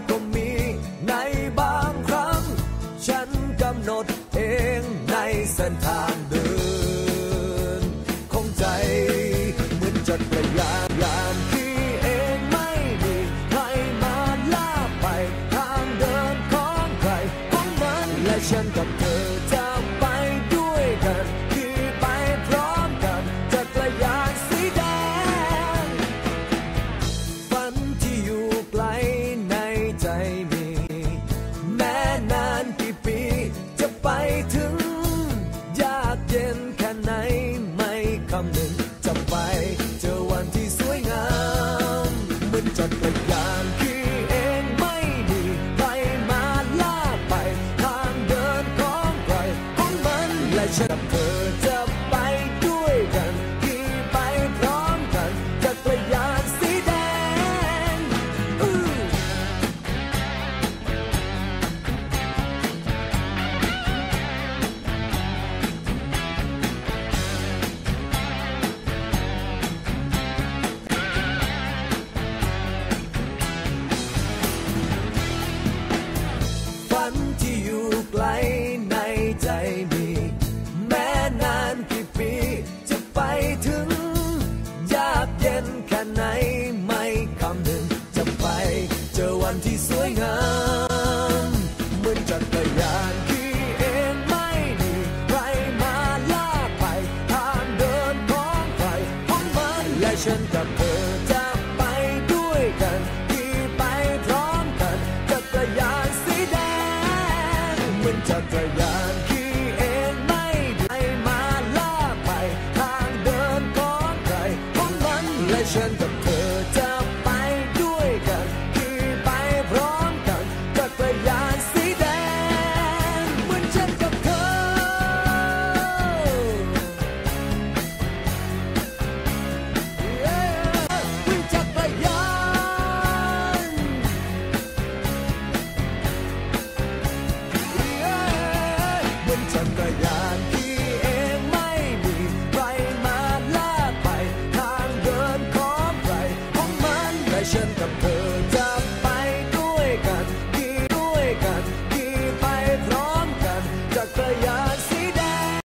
conmigo. ไป เจอวันที่สวยงามเหมือนจัดเป็น legend appears.